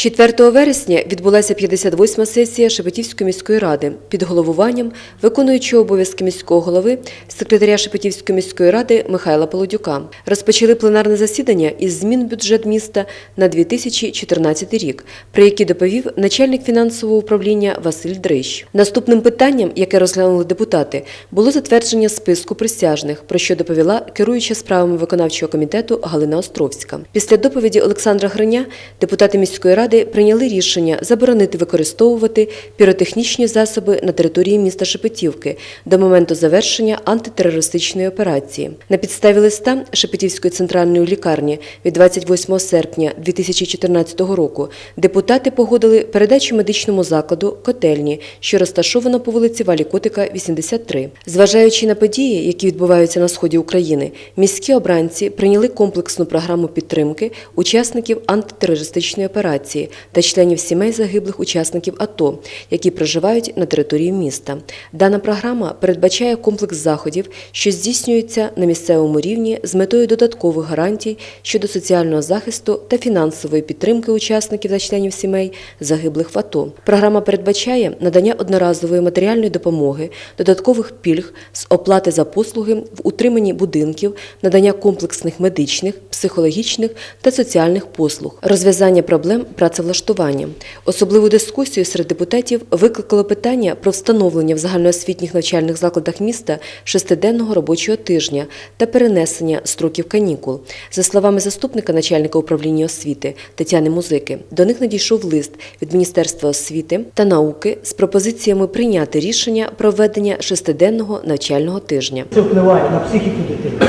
4 вересня відбулася 58-ма сесія Шепетівської міської ради під головуванням виконуючого обов'язки міського голови секретаря Шепетівської міської ради Михайла Полодюка. Розпочали пленарне засідання із змін в бюджет міста на 2014 рік, про які доповів начальник фінансового управління Василь Дрищ. Наступним питанням, яке розглянули депутати, було затвердження списку присяжних, про що доповіла керуюча справами виконавчого комітету Галина Островська. Після доповіді Олександра Гриня депутати міської ради прийняли рішення заборонити використовувати піротехнічні засоби на території міста Шепетівки до моменту завершення антитерористичної операції. На підставі листа Шепетівської центральної лікарні від 28 серпня 2014 року депутати погодили передачу медичному закладу котельні, що розташована по вулиці Валі Котика, 83. Зважаючи на події, які відбуваються на сході України, міські обранці прийняли комплексну програму підтримки учасників антитерористичної операції та членів сімей загиблих учасників АТО, які проживають на території міста. Дана програма передбачає комплекс заходів, що здійснюються на місцевому рівні з метою додаткових гарантій щодо соціального захисту та фінансової підтримки учасників та членів сімей загиблих в АТО. Програма передбачає надання одноразової матеріальної допомоги, додаткових пільг з оплати за послуги в утриманні будинків, надання комплексних медичних, психологічних та соціальних послуг, розв'язання проблем працевлаштування. Особливу дискусію серед депутатів викликало питання про встановлення в загальноосвітніх навчальних закладах міста шестиденного робочого тижня та перенесення строків канікул. За словами заступника начальника управління освіти Тетяни Музики, до них надійшов лист від Міністерства освіти та науки з пропозиціями прийняти рішення про введення шестиденного навчального тижня. Це впливає на психіку дитини,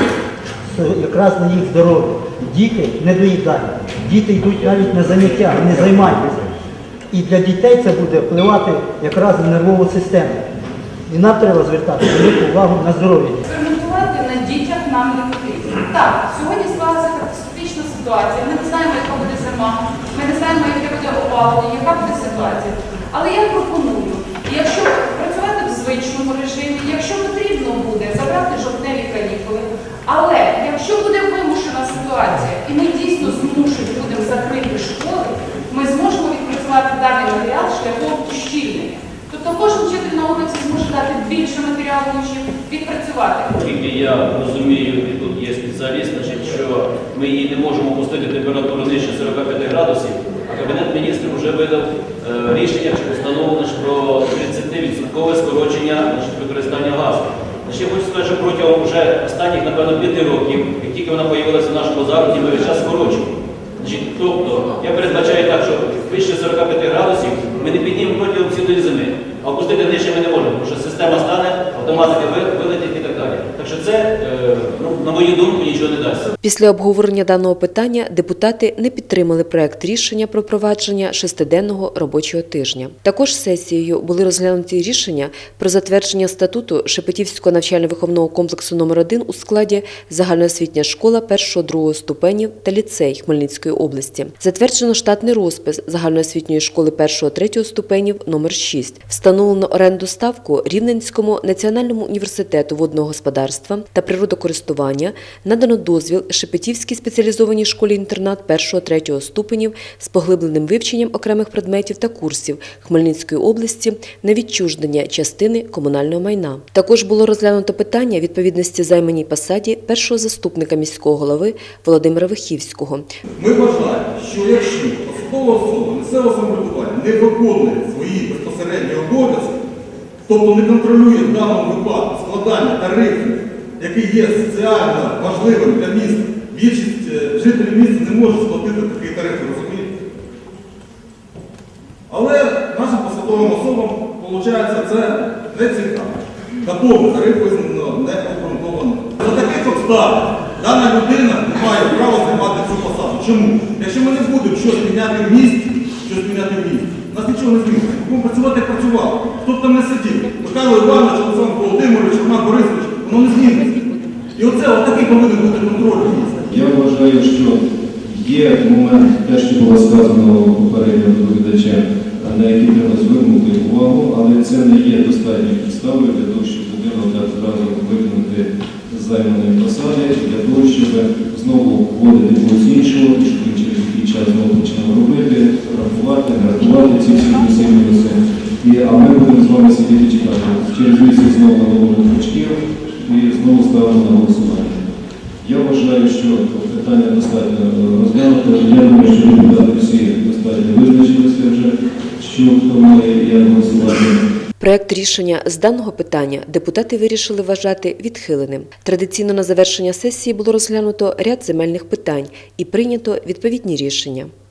якраз на їх здоров'я. Діти не доїдають, діти йдуть навіть на заняття, не займаються. І для дітей це буде впливати якраз на нервову систему. І нам треба звертати велику увагу на здоров'я. Експериментувати на дітях нам не потрібно. Так, сьогодні склалася катастрофічна ситуація. Ми не знаємо, яка буде зима, ми не знаємо, яке буде опалення, яка буде ситуація. Але я пропоную, якщо працювати в звичному режимі, якщо потрібно буде забрати жовтневі канікули, але якщо буде вимушена ситуація, і ми дійсно змушені будемо закрити школи, ми зможемо відпрацювати даний матеріал шляхом ущільнення. Тобто кожен вчитель на уроці зможе дати більше матеріалу, ніж відпрацювати. Оскільки я розумію, і тут є спеціаліст, що ми її не можемо опустити температуру нижче 45 градусів, а Кабінет міністрів вже видав е, рішення чи постанову про 30% скорочення використання газу. Я хочу сказати, що протягом вже останніх, напевно, 5 років, тільки вона з'явилася в нашому заході, ми весь час скорочуємо. Тобто, я передбачаю так, що вище 45 градусів ми не піднімемо протягом цілої зими, а опустити нижче ми не можемо, тому що система стане, автоматика вилетять і так далі. Так що це, е, ну, на мою думку, нічого не дасть. Після обговорення даного питання депутати не підтримали проект рішення про провадження шестиденного робочого тижня. Також сесією були розглянуті рішення про затвердження статуту Шепетівського навчально-виховного комплексу номер 1 у складі загальноосвітня школа 1-2 ступенів та ліцей Хмельницької області. Затверджено штатний розпис загальноосвітньої школи 1-3 ступенів номер 6. Встановлено оренду ставку Рівненському національному університету водного господарства та природокористування. Надано дозвіл Шепетівській спеціалізованій школі-інтернат 1-3 ступенів з поглибленим вивченням окремих предметів та курсів Хмельницької області на відчуждення частини комунального майна. Також було розглянуто питання відповідності займаній посаді першого заступника міського голови Володимира Вихівського. Ми вважаємо, що якщо посадова особа місцевого самоврядування не виконує свої безпосередні обов'язки, тобто не контролює в даному випадку складання тарифів, які є соціально важливим для міста, більшість е, жителів міста не може сплатити такі тарифи, розумієте? Але нашим посадовим особам, виходить, це не цікаво. Такому тариф не обґрунтовано. За таких обставин дана людина не має права займати цю посаду. Чому? Якщо ми не будемо щось міняти в місті, щось міняти в місті, нас нічого не зміниться. Ми будемо працювати, як працювали. Хто б там не сидів? Михайло Іванович, Олександр Володимирович, Роман Борисович, воно не зміниться. І оце отакий повинен бути контроль. Я вважаю, що є момент, те, що було сказано попередньо доповідачем, на який треба звернути увагу, але це не є достатньою підставою для того, щоб людину так зразу виконати з займаної посади, для того, щоб знову вводити когось іншого, щоб він через який час знову починав робити, рахувати. ці всі плюси мінуси. А ми будемо з вами сидіти чекати. Через місяць знову наложимо крючків і знову ставимо на голосування. Я вважаю, що питання достатньо е, розглянуто. Я думаю, що депутати всі достатньо визначилися вже, що хто має як голосувати. Проект рішення з даного питання депутати вирішили вважати відхиленим. Традиційно на завершення сесії було розглянуто ряд земельних питань і прийнято відповідні рішення.